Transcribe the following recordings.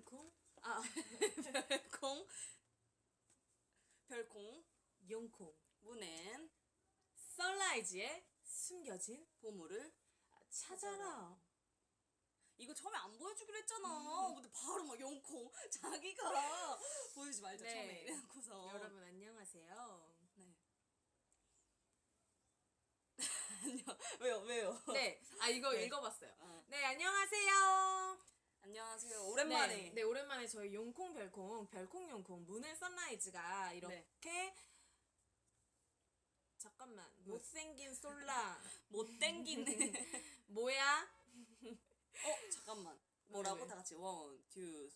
용콩 아 별콩 별콩 용콩 문엔 썬라이즈의 숨겨진 보물을 찾아라. 이거 처음에 안 보여주기로 했잖아. 근데 바로 막 영콩 자기가 보여주지 말자 네. 처음에 이래놓고서 여러분 안녕하세요. 네. 안녕 왜요 왜요? 네, 아 이거 네. 읽어봤어요. 어. 네, 안녕하세요. 안녕하세요 오랜만에 네, 네, 오랜만에 저희 용콩 별콩 별콩 용콩 문의 선라이즈가 이렇게 네. 잠깐만 못생긴 솔라 못 땡기는 뭐야? 어 잠깐만 뭐라고 네. 다 같이 원투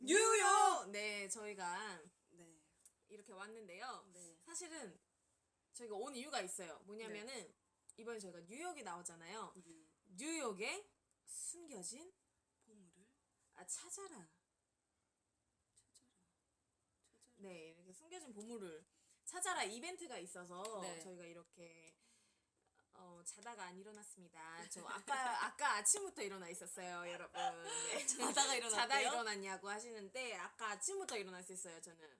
뉴욕. 네, 저희가 네 이렇게 왔는데요. 네. 사실은 저희가 온 이유가 있어요. 뭐냐면은 이번에 저희가 뉴욕이 나오잖아요. 유- 뉴욕에 숨겨진 아 찾아라. 찾아라 찾아라 네, 이렇게 숨겨진 보물을 찾아라 이벤트가 있어서 네. 저희가 이렇게 어, 자다가 안 일어났습니다. 저 아까 아까 아침부터 일어나 있었어요, 여러분. 네. 자다가 일어났대요? 자다 일어났냐고 하시는데 아까 아침부터 있어요, 저는.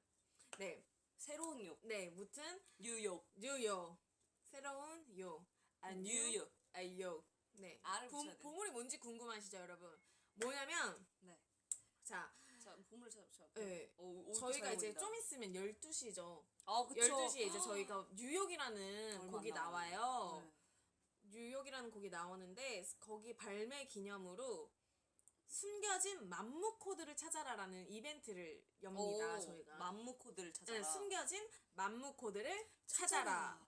네, 새로운 욕 네, 무튼 뉴욕 뉴욕 새로운 요. 아 뉴욕 아 요. 네. 보. 보물이 뭔지 궁금하시죠, 여러분? 뭐냐면 네. 자, 자 보물을 찾아보자 네. 오, 오, 저희가 잘 이제. 좀 있으면 12시죠. 아 그쵸 12시에 이제 저희가 뉴욕이라는 곡이. 나와요. 네. 뉴욕이라는 곡이 나오는데 거기 발매 기념으로 숨겨진 맘무 코드를 찾아라라는 이벤트를 엽니다. 오, 저희가. 맘무 코드를 찾아라 네, 숨겨진 맘무 코드를 찾아라.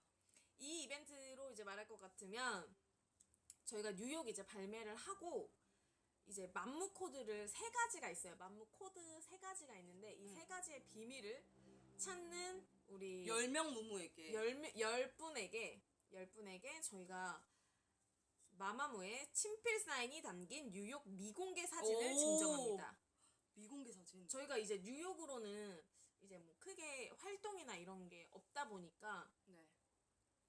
이 이벤트로 이제 말할 것 같으면 저희가 뉴욕 이제 발매를 하고 이제 맘무 코드를 세 가지가 있어요. 맘무 코드 세 가지가 있는데 이 세 가지의 비밀을 찾는 우리 열 명 무무에게 열, 열 분에게 열 분에게 저희가 마마무의 친필 사인이 담긴 뉴욕 미공개 사진을 오. 증정합니다. 미공개 사진 저희가 이제 뉴욕으로는 이제 뭐 크게 활동이나 이런 게 없다 보니까 네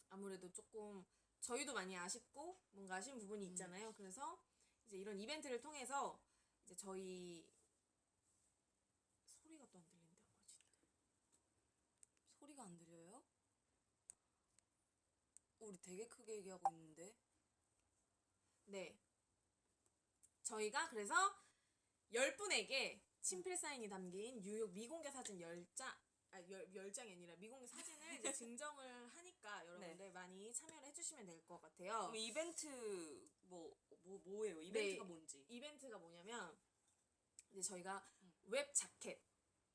아무래도 조금 저희도 많이 아쉽고 뭔가 아쉬운 부분이 있잖아요. 그래서 이제 이런 이벤트를 통해서 이제 저희 소리가 또 안 들린다고 하지. 소리가 안 들려요? 우리 되게 크게 얘기하고 있는데 네. 저희가 그래서 열 분에게 친필 사인이 담긴 뉴욕 미공개 사진 10장 아, 열, 열 장이 아니라 미공개 사진을 이제 증정을 하니까 여러분들 많이 참여를 해주시면 될 것 같아요. 그럼 이벤트 뭐, 뭐 뭐예요? 이벤트가 네. 뭔지 이벤트가 뭐냐면 이제 저희가 웹 자켓,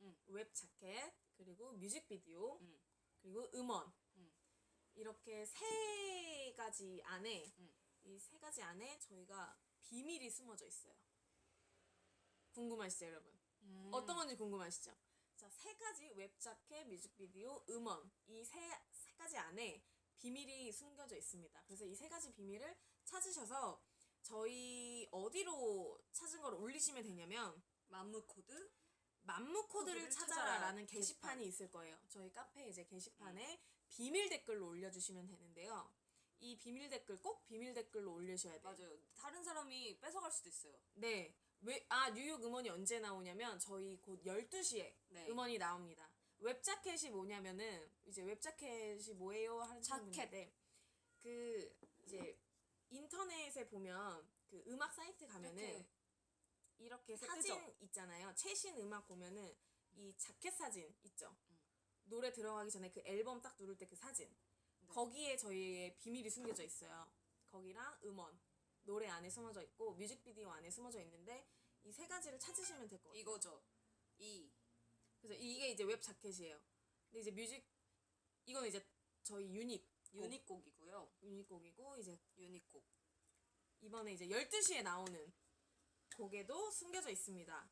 음. 웹 자켓 그리고 뮤직비디오 음. 그리고 음원 음. 이렇게 세 가지 안에 음. 이세 가지 안에 저희가 비밀이 숨어져 있어요. 궁금하시죠, 여러분? 음. 어떤 건지 궁금하시죠? 자, 세 가지 웹 자켓, 뮤직비디오, 음원 이 세 세 가지 안에 비밀이 숨겨져 있습니다. 그래서 이 세 가지 비밀을 찾으셔서 저희 어디로 찾은 걸 올리시면 되냐면 맘무 코드 맘무 코드를 찾아라라는 찾아라 게시판이 있을 거예요. 저희 카페 이제 게시판에 비밀 댓글로 올려주시면 되는데요. 이 비밀 댓글 꼭 비밀 댓글로 올리셔야 돼요. 맞아요 다른 사람이 뺏어갈 수도 있어요 네. 왜, 아, 뉴욕 음원이 언제 나오냐면 저희 곧 12시에 네. 음원이 나옵니다. 웹자켓이 뭐냐면은 이제 웹자켓이 뭐예요? 하는 자켓. 분인데 그 이제 인터넷에 보면 그 음악 사이트 가면은 이렇게. 이렇게 이렇게 사진 뜨죠? 있잖아요. 최신 음악 보면은 이 자켓 사진 있죠. 노래 들어가기 전에 그 앨범 딱 누를 때 그 사진. 거기에 저희의 비밀이 숨겨져 있어요. 거기랑 음원, 노래 안에 숨어져 있고 뮤직비디오 안에 숨어져 있는데 이 세 가지를 찾으시면 될것 같아요. 이거죠 이 그래서 이게 이제 웹 자켓이에요. 근데 이제 뮤직 이건 이제 저희 유닛 유닛 곡이고요 유닛 곡이고 이제 유닛 곡 이번에 이제 12시에 나오는 곡에도 숨겨져 있습니다.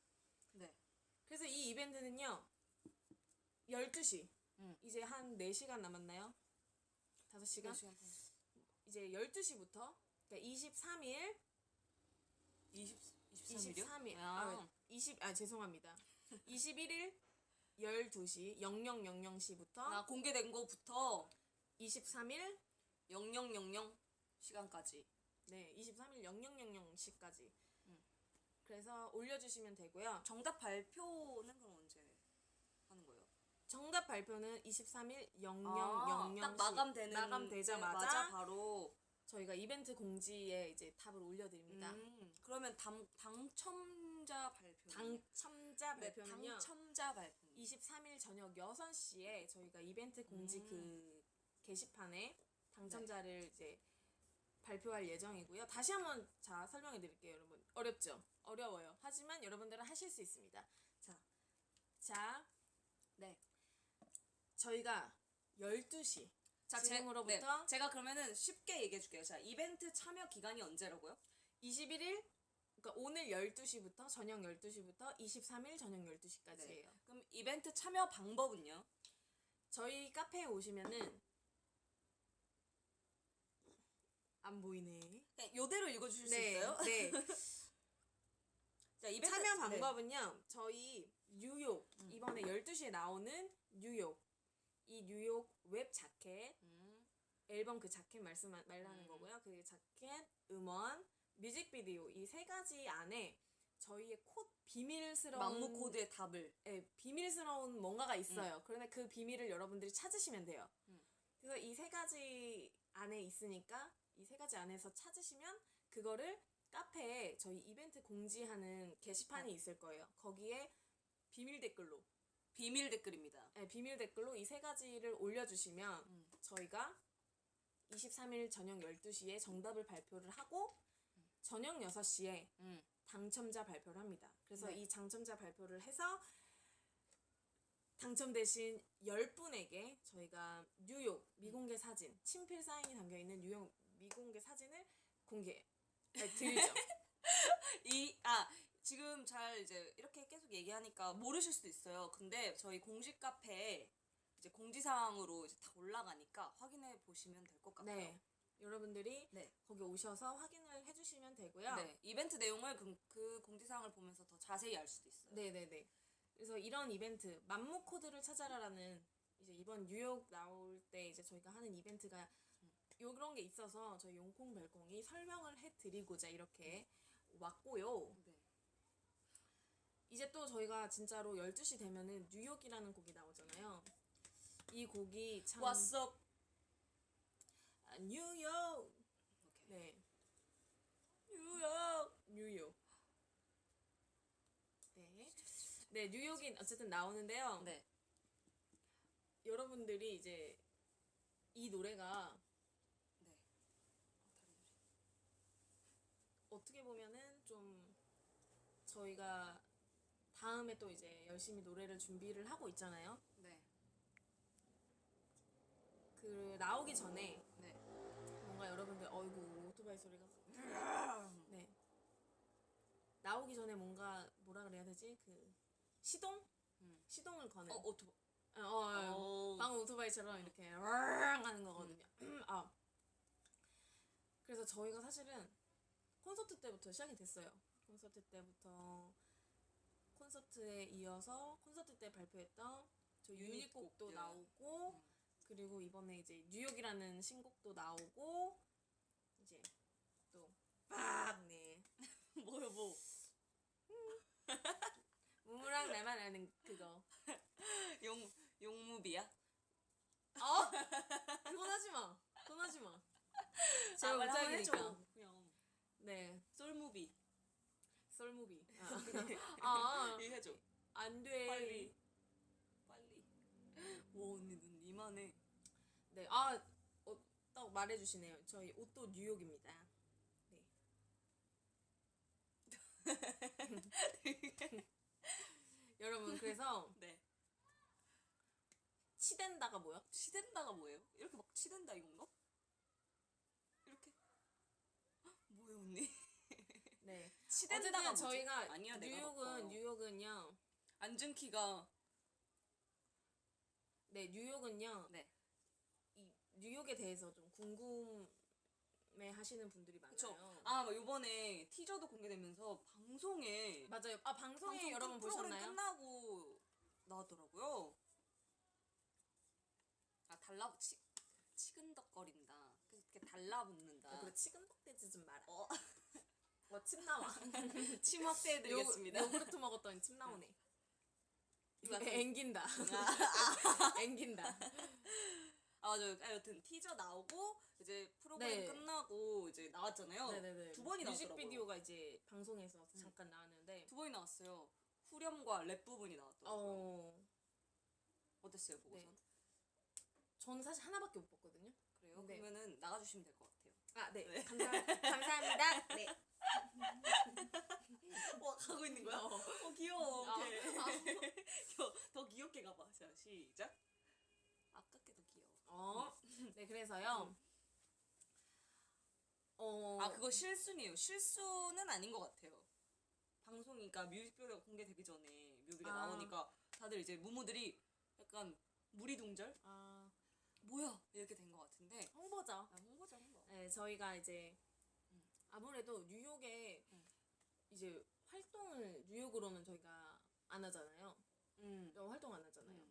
네. 그래서 이 이벤트는요. 12시. 음. 이제 한 4시간 남았나요? 5시간? 시간 이제 12시부터 그러니까 23일 20 23일이요? 23일. 아, 아, 20, 아, 죄송합니다. 21일 12시 0000시부터 나 공개된 거부터 23일 0000 시간까지 네, 23일 0000 시까지. 음. 그래서 올려주시면 되고요. 정답 발표는 그럼 언제 하는 거예요? 정답 발표는 23일 0000 아, 딱 마감되는 마감되자마자 네, 바로 저희가 이벤트 공지에 이제 답을 올려드립니다. 음, 그러면 당, 당첨자 발표 당첨자 네, 발표는요. 당첨자 발표 23일 저녁 6시에 저희가 이벤트 공지 음. 그 게시판에 당첨자를 이제 발표할 예정이고요. 다시 한번 자 설명해 드릴게요, 여러분. 어렵죠? 어려워요. 하지만 여러분들은 하실 수 있습니다. 자, 자, 네. 저희가 12시 자, 제- 지금으로부터 네, 제가 그러면은 쉽게 얘기해 줄게요. 자, 이벤트 참여 기간이 언제라고요? 21일 그러니까 오늘 12시부터 저녁 12시부터 23일 저녁 12시까지예요. 네. 그럼 이벤트 참여 방법은요? 저희 카페에 오시면은 안 보이네. 그냥 요대로 읽어 주실 수 네, 있어요? 네. 자, 이벤트 참여 네. 방법은요. 저희 뉴욕 이번에 12시에 나오는 뉴욕 이 뉴욕 웹 자켓 음, 앨범 그 자켓 말씀 말하는 음. 거고요. 그 자켓, 음원, 뮤직비디오 이 세 가지 안에 저희의 코 비밀스러운 만무 코드의 답을 예, 비밀스러운 뭔가가 있어요. 그런데 그 비밀을 여러분들이 찾으시면 돼요. 음. 그래서 이 세 가지 안에 있으니까 이 세 가지 안에서 찾으시면 그거를 카페에 저희 이벤트 공지하는 게시판이 있을 거예요. 거기에 비밀 댓글로 비밀 댓글입니다. 예, 비밀 댓글로 이 세 가지를 올려주시면 음. 저희가 23일 저녁 12시에 정답을 발표를 하고 저녁 6시에 음. 당첨자 발표를 합니다. 그래서 네. 이 당첨자 발표를 해서 당첨되신 10분에게 저희가 뉴욕 미공개 사진, 친필 사인이 담겨 있는 뉴욕 미공개 사진을 공개 아, 드리죠. 이, 아, 지금 잘 이제 이렇게 계속 얘기하니까 모르실 수도 있어요. 근데 저희 공식 카페에 이제 공지사항으로 이제 다 올라가니까 확인해 보시면 될 것 같아요. 네. 여러분들이 네. 거기 오셔서 확인을 해주시면 되고요. 네. 이벤트 내용을 그, 그 공지사항을 보면서 더 자세히 알 수도 있어요. 네네네. 그래서 이런 이벤트 만무 코드를 찾아라라는 이제 이번 뉴욕 나올 때 이제 저희가 하는 이벤트가 요런 게 있어서 저희 용콩 별콩이 설명을 해드리고자 이렇게 왔고요. 네. 이제 또 저희가 진짜로 12시 되면은 뉴욕이라는 곡이 나오잖아요. 이 곡이 참 up? 아, 뉴욕. 오케이. 네. 뉴욕. 뉴욕. 네. 네, 뉴욕이 어쨌든 나오는데요. 네. 여러분들이 이제 이 노래가 네. 어떻게 보면은 좀 저희가 다음에 또 이제 열심히 노래를 준비를 하고 있잖아요. 네. 그 나오기 전에 네. 뭔가 여러분들 어이구 오토바이 소리가 네 나오기 전에 뭔가 뭐라 그래야 되지 그 시동 음. 시동을 거는 어, 오토. 어, 어, 어. 방금 오토바이처럼 이렇게 르르 하는 거거든요. 아 그래서 저희가 사실은 콘서트 때부터 시작이 됐어요. 콘서트 때부터 콘서트에 이어서 콘서트 때 발표했던 저 유닛 유닛곡도. 나오고 음. 그리고 이번에 이제 뉴욕이라는 신곡도 나오고 이제 또빡네 뭐요, 뭐? 무무랑 나만 아는 그거 용 용무비야? 어? 그건 하지 마. 그건 하지 마. 제가 말 한번 못하니까. 네, 솔무비. 썰무비. 아, 아, 해줘. 안 돼. 빨리. 빨리. 와 언니 눈 이만해. 네, 아, 어, 딱 말해주시네요. 저희 옷도 뉴욕입니다. 네. 여러분, 그래서 네. 치댄다가 뭐야? 치댄다가 뭐예요? 이렇게 막 치댄다 이건가? 이렇게? 헉, 뭐예요 언니? 네. 치댄다가 뭐지? 저희가 아니야, 내가 뉴욕은. 뉴욕은요. 앉은 키가 네, 뉴욕은요. 네. 이 뉴욕에 대해서 좀 궁금해 하시는 분들이 많아요. 그쵸. 아, 막 요번에 티저도 공개되면서 방송에 맞아요. 아 방송에 방송 여러분 끝- 프로그램 보셨나요? 끝나고 나왔더라고요. 아 달라 치 치근덕거린다. 이렇게 달라붙는다. 야, 그래 치근덕대지 좀 마라. 어. 어, 침 나와. 침 확대해드리겠습니다. 요, 요구르트 먹었더니 침 나오네. 이거 약간- 앵긴다. 앵긴다. 아 맞아요. 아, 여튼 티저 나오고 이제 프로그램 네. 끝나고 이제 나왔잖아요. 네네네. 두 번이 나왔더라고요. 뮤직비디오가 이제 방송에서 잠깐 나왔는데. 두 번이 나왔어요. 후렴과 랩 부분이 나왔더라고요. 어. 어땠어요 보고선? 네. 저는 사실 하나밖에 못 봤거든요. 그래요? 네. 그러면은 나가주시면 될 것 같아요. 아, 네. 감사, 감사합니다. 네. 와 가고 있는 거야? 어. 어 귀여워. 아, 오케이. 아. 더, 더 귀엽게 가봐. 자 시작. 아깝게 더 귀여워. 어. 네, 그래서요. 어. 아 그거 실수네요. 실수는 아닌 것 같아요. 방송이니까 뮤직비디오가 공개되기 전에 뮤비가 아. 나오니까 다들 이제 무무들이 약간 무리둥절 아, 뭐야 이렇게 된 것 같은데 홍보죠. 아, 홍보죠 홍보. 네, 저희가 이제 음. 아무래도 뉴욕에 음. 이제 활동을 뉴욕으로는 저희가 안 하잖아요. 음. 어, 활동 안 하잖아요. 음.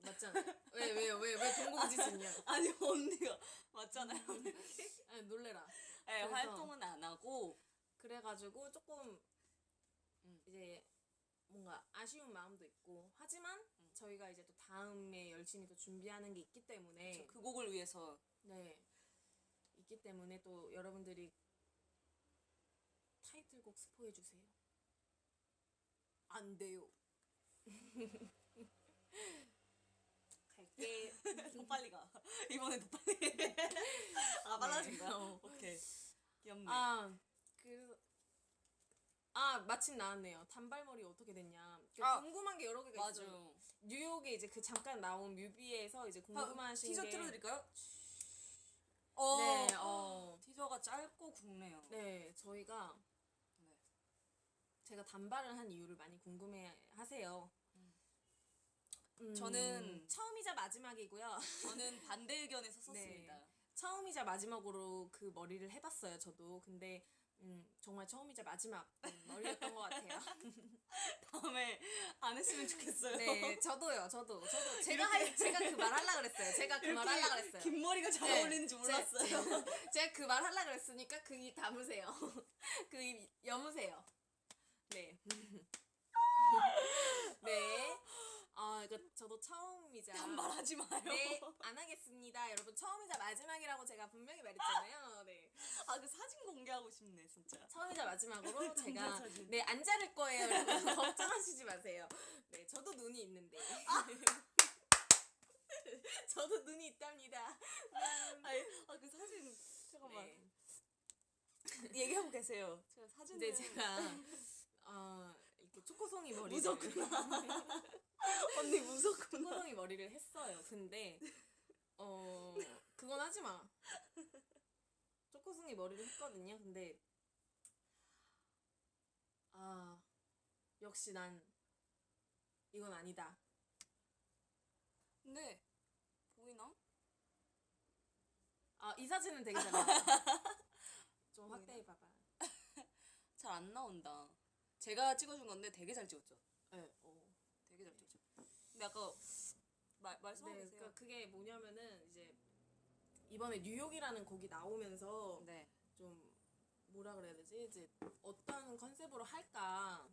맞잖아요. 왜 왜요? 왜 왜 동공지진이야? 아니 언니가 맞잖아요. 아니, 놀래라. 네, 그래서- 활동은 안 하고 그래가지고 조금 음. 이제 뭔가 아쉬운 마음도 있고 하지만 음. 저희가 이제 또 다음에 열심히 또 준비하는 게 있기 때문에 그 곡을 위해서 네 있기 때문에 또 여러분들이 타이틀곡 스포해 주세요. 안 돼요. 갈게. 더 빨리 가. 이번에 더 빨리. 아 빨라진 거야? 어. 오케이. 귀엽네. 아 그래서 아 마침 나왔네요. 단발머리 어떻게 됐냐. 그 아, 궁금한 게 여러 개가 있어요. 맞아요. 뉴욕에 이제 그 잠깐 나온 뮤비에서 이제 궁금하신 티저 게 틀어드릴까요? 어. 네, 어. 티저가 짧고 굵네요. 네, 저희가 네. 제가 단발을 한 이유를 많이 궁금해 하세요. 음, 저는- 처음이자 마지막이고요. 저는 반대 의견에 섰었습니다. 네. 처음이자 마지막으로 그 머리를 해봤어요. 저도 근데 음, 정말 처음이자 마지막 음, 머리였던 것 같아요. 다음에 안 했으면 좋겠어요. 네, 저도요. 저도 저도 제가 할, 제가 그 말 하려 그랬어요. 제가 그 말 하려 그랬어요. 긴 머리가 잘 네, 어울리는 줄 제- 몰랐어요. 제 가 그 말 하려 그랬으니까 그 입 담으세요. 그 입 여무세요. 네. 네. 아, 이거 저도 처음이자 반말하지 마요. 네, 안 하겠습니다. 여러분 처음이자 마지막이라고 제가 분명히 말했잖아요. 네. 아 그 사진 공개하고 싶네 진짜. 처음이자 마지막으로 제가 사진. 네, 안 자를 거예요. 여러분 걱정하시지 마세요. 네, 저도 눈이 있는데. 저도 눈이 있답니다. 아니 아 그 사진 잠깐만 네. 얘기하고 계세요. 제가 사진을 근데 제가 어, 이렇게 초코송이 머리를 무섭구나. 언니 무섭구나. 초코송이 머리를 했어요. 근데 어 그건 하지 마. 초코송이 머리를 했거든요. 근데 아 역시 난 이건 아니다. 근데 보이나? 아 이 사진은 되게 잘 나와. 좀 확대해 봐봐. 잘 안 나온다. 제가 찍어준 건데 되게 잘 찍었죠. 네. 어. 되게 잘 찍었죠. 근데 아까 말 말씀하고 네, 계세요. 그러니까 그게 뭐냐면은 이제 이번에 뉴욕이라는 곡이 나오면서 네. 좀 뭐라 그래야 되지? 이제 어떤 컨셉으로 할까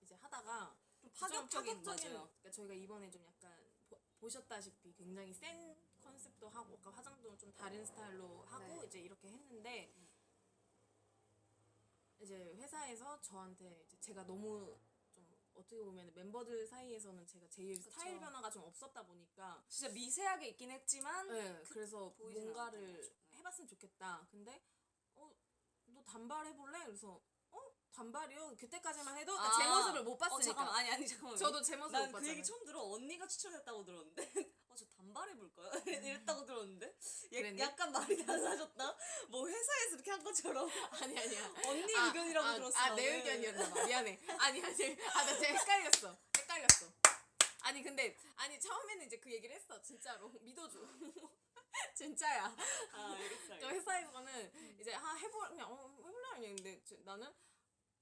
이제 하다가 좀좀 파격적인 파격적인 맞아요. 그러니까 저희가 이번에 좀 약간 보, 보셨다시피 굉장히 센 컨셉도 하고 아까 화장도 좀 다른 스타일로 하고 네. 이제 이렇게 했는데 이제 회사에서 저한테 이제 제가 너무 좀 어떻게 보면 멤버들 사이에서는 제가 제일. 스타일 변화가 좀 없었다 보니까 진짜 미세하게 있긴 했지만 네, 그래서 보이진 뭔가를 않았던 거죠. 네. 해봤으면 좋겠다. 근데 어, 너 단발 해볼래? 그래서 어, 단발이요? 그때까지만 해도 그러니까 제 모습을 못 봤으니까. 어, 잠깐만 아니 아니 잠깐만. 저도 제 모습 못 난그 봤잖아요. 얘기 처음 들어. 언니가 추천했다고 들었는데. 어, 저 단발 해 볼까요? 이랬다고 들었는데. 얘, 그랬니? 약간 말이 달라졌다. 뭐 회사에서 이렇게 한 것처럼. 아니 아니야. 언니 아, 의견이라고 아, 들었어. 아, 내 나는. 의견이었나 봐. 미안해. 아니 아니. 아, 나 진짜 헷갈렸어. 헷갈렸어. 아니 근데 아니 처음에는 이제 그 얘기를 했어. 진짜로 믿어줘. 진짜야. 아, 알겠어. 저 알겠어. 회사에서는 이제 아 해보 그냥 어 해볼래 했는데 저- 나는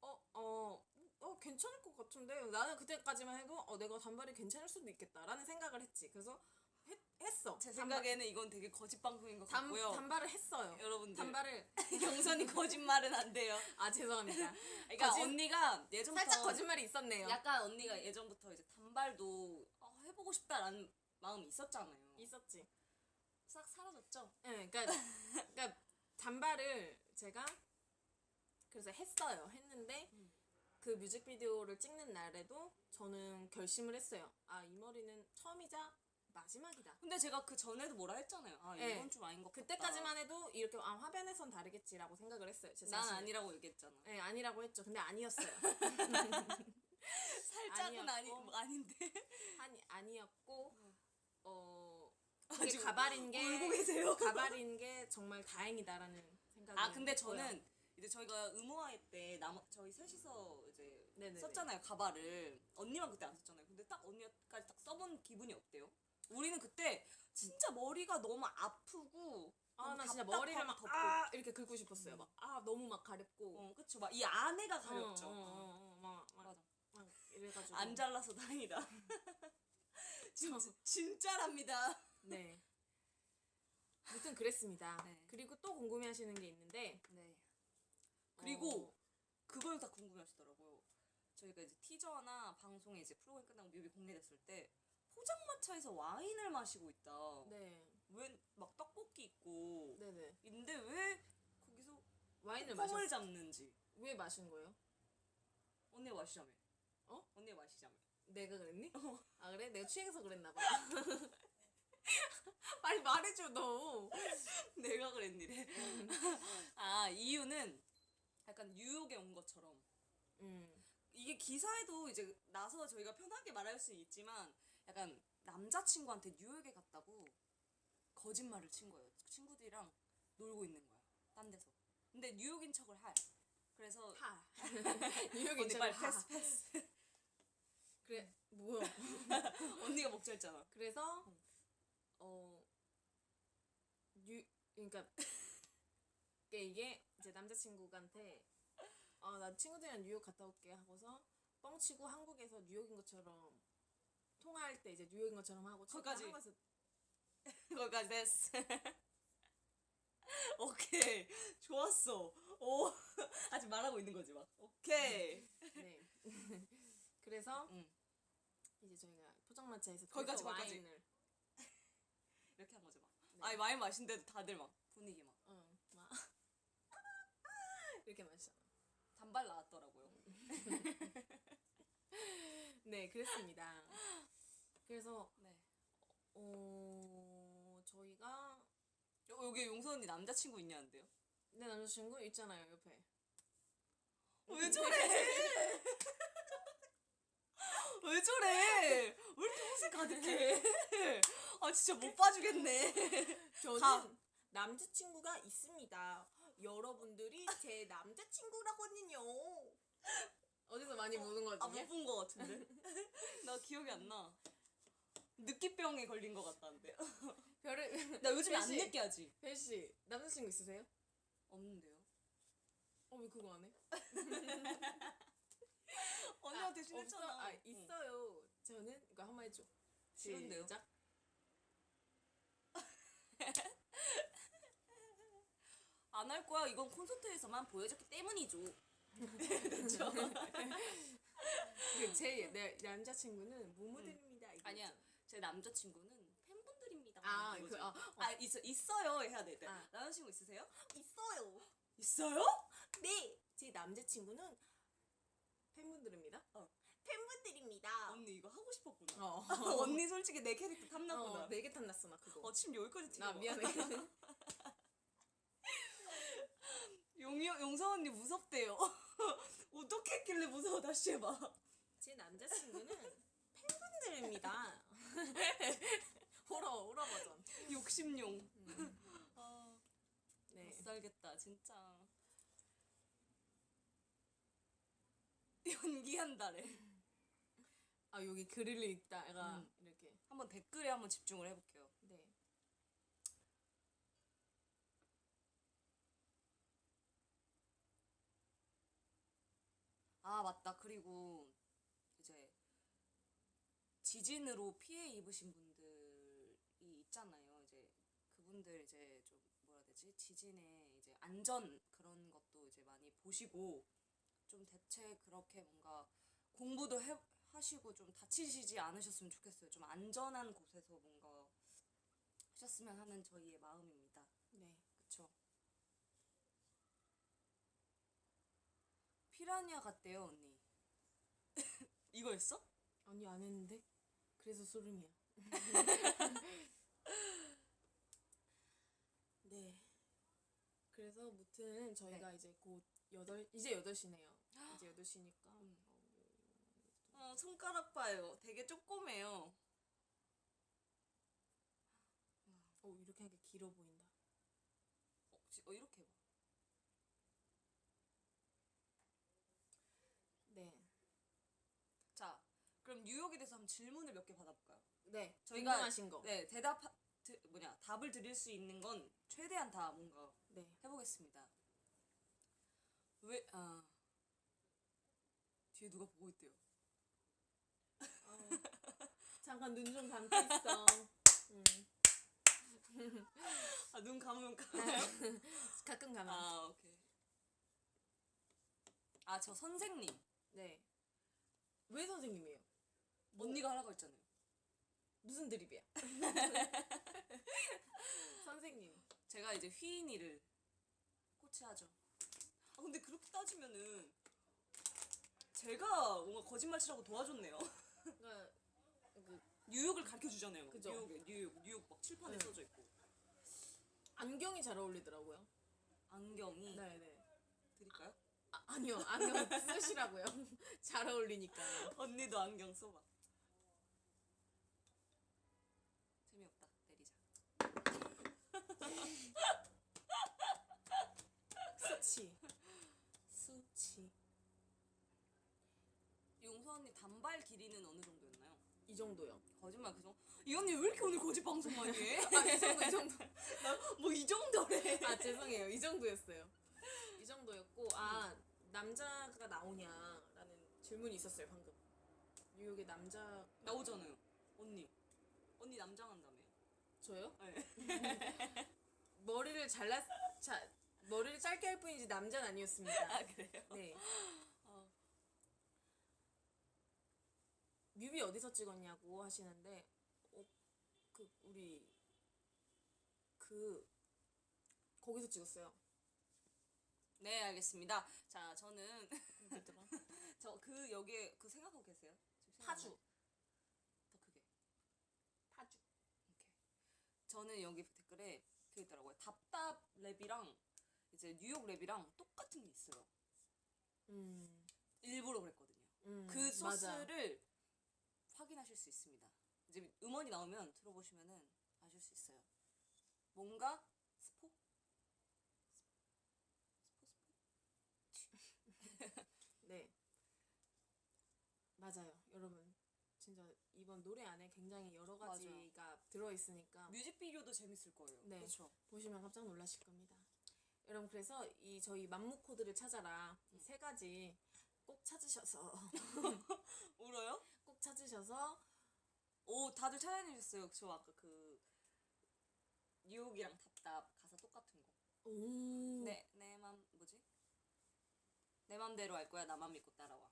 어어 어, 괜찮을 것 같은데 나는 그때까지만 해도 어 내가 단발이 괜찮을 수도 있겠다라는 생각을 했지. 그래서 했, 했어. 제 생각에는 이건 되게 거짓 방송인 것 단, 같고요. 단발을 했어요. 여러분들 단발을 경선이 거짓말은 안 돼요. 아 죄송합니다. 그러니까 거짓- 언니가 예전부터 살짝 거짓말이 있었네요. 약간 언니가 예전부터 이제 단발도 어, 해보고 싶다라는 마음이 있었잖아요. 있었지. 싹 사라졌죠. 네, 그러니까 그러니까 단발을 제가 그래서 했어요. 했는데 음. 그 뮤직비디오를 찍는 날에도 저는 결심을 했어요. 아 이 머리는 처음이자 마지막이다. 근데 제가 그 전에도 뭐라 했잖아요. 아 네. 이건 좀 아닌 것 같다. 그때까지만 해도 이렇게 아 화면에선 다르겠지라고 생각을 했어요. 제난 자신을. 아니라고 얘기했잖아. 네, 아니라고 했죠. 근데 아니었어요. 살짝은 아니 아닌데. 아니 아니었고 어 아, 그게 가발인 게 울고 계세요. 가발인 게 정말 다행이다라는 생각이 아 근데 했고요. 저는 이제 저희가 의무화회 때 남, 저희 셋이서 이제 네네네. 썼잖아요 가발을 언니만 그때 안 썼잖아요 근데 딱 언니까지 딱 써본 기분이 어때요? 우리는 그때 진짜 머리가 너무 아프고 아, 나 진짜 머리를 막, 덥고. 아, 이렇게 긁고 싶었어요. 막, 아, 너무 막 가렵고. 어 그쵸 막 이 안에가 가렵죠 어, 어, 어, 어, 막, 막, 맞아 막 이래가지고. 안 잘라서 다행이다 진짜 진짜랍니다 네. 무튼 그랬습니다. 네. 그리고 또 궁금해 하시는 게 있는데. 네 그리고 어, 그걸 다 궁금해 하시더라고요. 저희가 이제 티저나 방송에 이제 프로그램 끝나고 뮤비 공개됐을 때 포장마차에서 와인을 마시고 있다. 네. 왜 막 떡볶이 있고 네네. 있는데 왜 거기서 와인을 마셨, 잡는지 왜 마신 거예요? 언니가 마시자며. 어? 언니가 마시자며. 내가 그랬니? 아, 그래? 내가 취해서 그랬나 봐. 빨리 말해줘, 너. 내가 그랬니래. 아 이유는 약간 뉴욕에 온 것처럼 음. 이게 기사에도 이제 나서 저희가 편하게 말할 수는 있지만 약간 남자친구한테 뉴욕에 갔다고 거짓말을 친 거예요. 친구들이랑 놀고 있는 거야. 딴 데서. 근데 뉴욕인 척을 할. 그래서 하. 뉴욕 언니 인천 빨리 하. 패스 패스. 그래, 뭐야. 언니가 목잘잖아. 그래서 어 유, 그러니까 이게 이제 남자친구한테 어나 친구들이랑 뉴욕 갔다 올게 하고서 뻥치고 한국에서 뉴욕인 것처럼 통화할 때 이제 뉴욕인 것처럼 하고 거기까지. 한국에서 거기까지 됐어. 오케이 좋았어. 오 아직 말하고 있는 거지 막. 오케이. 네 그래서 응. 이제 저희가 포장마차에서 거기까지, 거기까지. 와인을 이렇게 한 거지 막. 네. 아니 와인 마신데도 다들 막 분위기 막 어막 이렇게 마시잖아 단발 나왔더라고요. 네 그랬습니다 그래서 네. 어 저희가 여, 여기 용선 언니 남자친구 있냐는데요? 내 남자친구 있잖아요 옆에 왜 저래? 왜 저래? 왜 이렇게 호세 가득해? 아 진짜 못 봐주겠네. 저는 가. 남자친구가 있습니다 여러분들이 제 남자친구라거든요 어디서 많이 보는 거지? 아 못 본 거 같은데? 나 기억이 안 나. 느끼병에 걸린 거 같다는데. 별을 나 요즘에 안 별씨, 느끼하지. 별씨 남자친구 있으세요? 없는데요? 어 왜 그거 안 해? 언니가 아, 대신했잖아. 없어? 아 응. 있어요 저는 이거 한 번 해줘 싫은데요? 시작. 안 할 거야. 이건 콘서트에서만 보여줬기 때문이죠. 그제 내 남자친구는 무모델입니다 이거 아니야. 있잖아. 제 남자친구는 팬분들입니다. 아, 이거지. 그, 어, 어. 아 있어 있어요 해야 돼. 아. 남자친구 있으세요? 있어요 있어요? 네, 제 남자친구는 팬분들입니다. 어. 팬분들입니다. 언니 이거 하고 싶었구나. 어, 언니 솔직히 내 캐릭터 탐나구나. 어, 네개 탔났어 나 그거. 어, 침 여기까지 튀어. 나 미안해. 용이 용서 언니 무섭대요. 어떻게 했길래 무서워 다시 해봐. 제 남자친구는 팬분들입니다. 호러 호러 버전. 욕심용. 아, 네. 못 살겠다 진짜. 연기한다래. 아 여기 글을 읽다가 음. 이렇게. 한번 댓글에 한번 집중을 해볼게요. 네. 아 맞다 그리고 지진으로 피해 입으신 분들이 있잖아요. 이제 그분들 이제 좀 뭐라 해야 되지? 지진의 이제 안전 그런 것도 이제 많이 보시고 좀 대체 그렇게 뭔가 공부도 해, 하시고 좀 다치시지 않으셨으면 좋겠어요. 좀 안전한 곳에서 뭔가 하셨으면 하는 저희의 마음입니다. 네. 그쵸? 피라니아 같대요, 언니. 이거였어? 아니 안 했는데 그래서 소름이야. 네. 그래서 무튼 저희가 이제 곧 여덟 이제 여덟 시네요. 이제 여덟 시니까 어, 손가락 봐요. 되게 조그매요. 어 이렇게 하니까 길어 보인다. 어, 지- 어, 이렇게 봐. 네. 자, 그럼 뉴욕에 대해서 한번 질문을 몇 개 받아볼까요? 네. 저희가 궁금하신 거. 네, 대답 드, 뭐냐 답을 드릴 수 있는 건 최대한 다 뭔가 네. 해보겠습니다. 왜 아. 뒤에 누가 보고 있대요. 어, 잠깐 눈 좀 감고 있어. 음. 아, 눈 감으면 감아요? 가끔 가면. 아, 오케이. 아, 저 선생님. 네. 왜 선생님이에요? 언니가 하라고 했잖아요. 무슨 드립이야? 선생님. 제가 이제 휘인이를 코치하죠. 아 근데 그렇게 따지면은 제가 뭔가 거짓말 치라고 도와줬네요. 그러니까 그 뉴욕을 가르쳐 주잖아요. 그죠. 뉴욕에 뉴욕 뉴욕 막 칠판에 네. 써져 있고 안경이 잘 어울리더라고요. 안경이 네, 네. 드릴까요? 아, 아니요. 안경 쓰시라고요. 잘 어울리니까. 언니도 안경 써봐. 재미없다. 내리자. 수치. 수치. 용서 언니 단발 길이는 어느 정도였나요? 이 정도요. 거짓말 그 정도? 이 언니 왜 이렇게 오늘 거짓 방송 많이 해? 아, 이 정도, 이 정도. 뭐 이 정도래. 아, 죄송해요. 이 정도였어요. 이 정도였고, 아, 남자가 나오냐라는 질문이 있었어요, 방금. 뉴욕에 남자, 나오잖아요. 언니. 언니 남장한다며. 저요? 네. 머리를 잘랐, 자, 머리를 짧게 할 뿐이지 남자는 아니었습니다. 아 그래요? 네. 어. 뮤비 어디서 찍었냐고 하시는데, 어, 그, 우리, 그, 거기서 찍었어요. 네 알겠습니다. 자 저는? 저 그 여기에 그 생각하고 계세요? 파주. 더 크게. 파주. 저는 여기 댓글에 그 있더라고요. 답답 랩이랑 이제 뉴욕 랩이랑 똑같은 게 있어요. 음. 일부러 그랬거든요. 음, 그. 소스를 확인하실 수 있습니다. 이제 음원이 나오면 들어보시면은 아실 수 있어요. 뭔가 스포? 스포 스포? 네. 맞아요. 여러분. 진짜 이번 노래 안에 굉장히 여러 가지가 들어 있으니까 뮤직비디오도 재밌을 거예요. 네. 그렇죠. 보시면 깜짝 놀라실 겁니다. 여러분 그래서 이 저희 맘무 코드를 찾아라 이 세 가지 꼭 찾으셔서 울어요? 꼭 찾으셔서 오 다들 찾아내셨어요. 저 아까 그 뉴욕이랑 답답 가사 똑같은 거. 오 내내맘 뭐지? 내 맘대로 할 거야. 나만 믿고 따라와.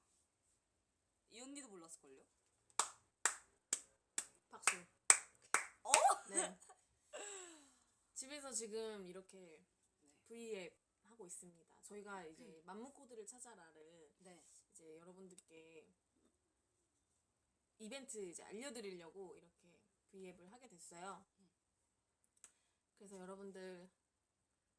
이 언니도 몰랐을걸요? 박수. 어? 네. 집에서 지금 이렇게 네. V앱 하고 있습니다. 저희가 이제 맘무 코드를 찾아라를 네. 이제 여러분들께 이벤트 이제 알려드리려고 이렇게 V앱을 하게 됐어요. 그래서 여러분들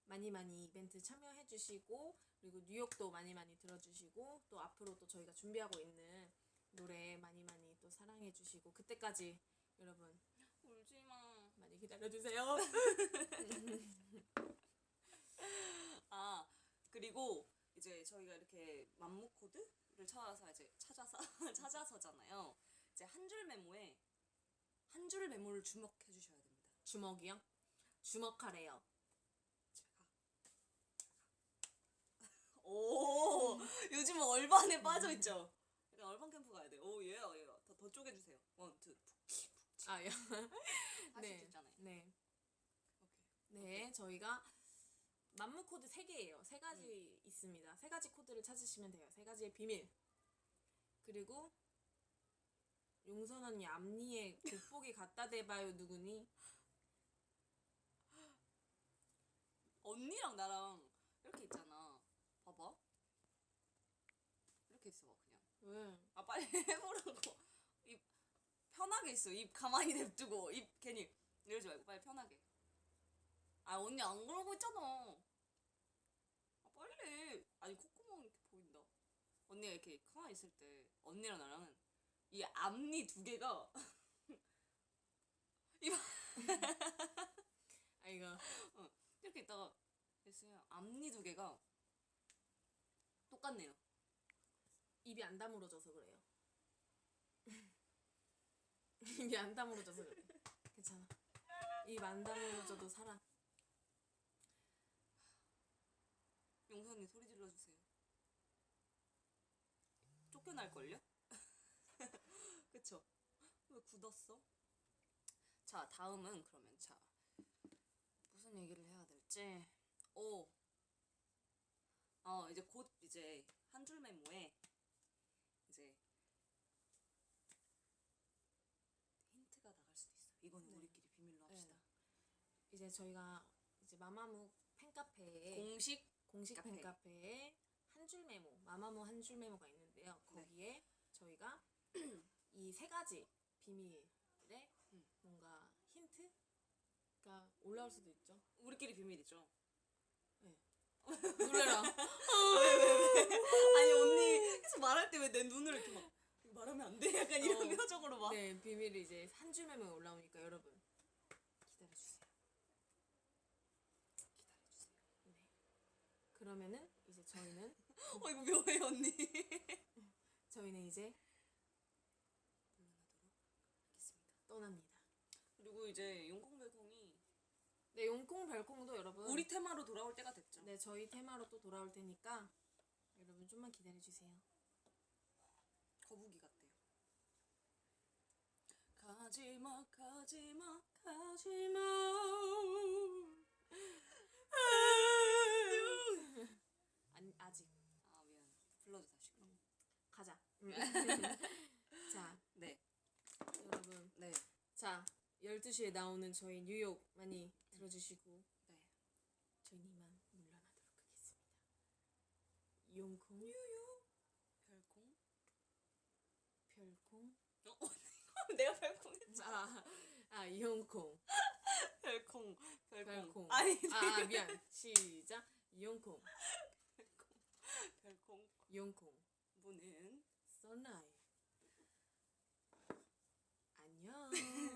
많이 많이 이벤트 참여해주시고 그리고 뉴욕도 많이 많이 들어주시고 또 앞으로 또 저희가 준비하고 있는 노래 많이 많이 또 사랑해주시고 그때까지 여러분 울지 마. 많이 기다려주세요. 아 그리고 이제 저희가 이렇게 맘무 코드를 찾아서 이제 찾아서 찾아서잖아요. 이제 한 줄 메모에 한 줄 메모를 주목해 주셔야 됩니다. 주먹이요? 주먹하래요. 집에 가. 오 요즘 얼반에 빠져 있죠. 약간 얼반 캠프 가야 돼. 오 예요 예요. 더, 더 쪼개 주세요. 원 투. 아, 야. 하실 네. 수 있잖아요. 네. 오케이. 네, 저희가 만무 코드 3개예요. 세 가지 있습니다. 세 가지 코드를 찾으시면 돼요. 세 가지의 비밀. 그리고 용선 언니 앞니에 돋보기 갖다 대봐요 누구니? 언니랑 나랑 이렇게 있잖아. 봐봐. 이렇게 있어 봐 그냥. 왜? 아 빨리 해보라고. 입 편하게 있어. 입 가만히 냅두고 입 괜히 이러지 말고 빨리 편하게. 아 언니 안 그러고 있잖아. 아. 아니 콧구멍 이렇게 보인다. 언니가 이렇게 가만히 있을 때 언니랑 나랑은 이 앞니 두 개가 아 이거 이렇게 있다가 됐어요. 앞니 두 개가 똑같네요. 입이 안 다물어져서 그래요. 입이 안 다물어져서 그래. 괜찮아. 입 안 다물어져도 살아. 용선이 소리 질러주세요. 쫓겨날걸요? 그쵸? 왜 굳었어? 자, 다음은 그러면 자 무슨 얘기를 해야 될지 오, 어 이제 곧 이제 한 줄 메모에 이제 힌트가 나갈 수도 있어. 이거는 네. 우리끼리 비밀로 합시다. 네. 이제 저희가 이제 마마무 팬카페에 공식 공식 카페. 팬카페에 한 줄 메모, 마마무 한 줄 메모가 있는데요. 네. 거기에 저희가 이 세 가지 비밀에 음. 뭔가 힌트가 올라올 수도 있죠. 우리끼리 비밀이죠. 놀래라. 아니 언니 계속 말할 때 왜 내 눈을 이렇게 막 말하면 안 돼? 약간 이런 어. 표정으로 막. 네, 비밀이 이제 한 줄 메모에 올라오니까 여러분 기다려 주세요. 기다려주세요. 네. 그러면은 이제 저희는 어 이거 묘해 언니. 저희는 이제 물러나도록 하겠습니다. 떠납니다. 그리고 이제 용콩별콩이 네, 용콩 별콩도 여러분 우리 테마로 돌아올 때가 됐죠. 네, 저희 테마로 또 돌아올 테니까 여러분 좀만 기다려 주세요. 거북이 같대요. 가지마 가지마 가지마. 안, 아직 아 미안. 불러줘 다시 그럼. 가 자. 자, 네. 여러분. 네. 자, 12시에 나오는 저희 뉴욕 많이 들어주시고 네. 저희는 이만 물러나도록 하겠습니다. 용콩, 별콩. 별콩, 어 내가 별콩 했죠. 아, 아, 용콩, 별콩. 별콩. 별콩. 아니 아, 아, 미안. 시작. 용콩, 별콩. 용콩, 분은 선라이. 안녕.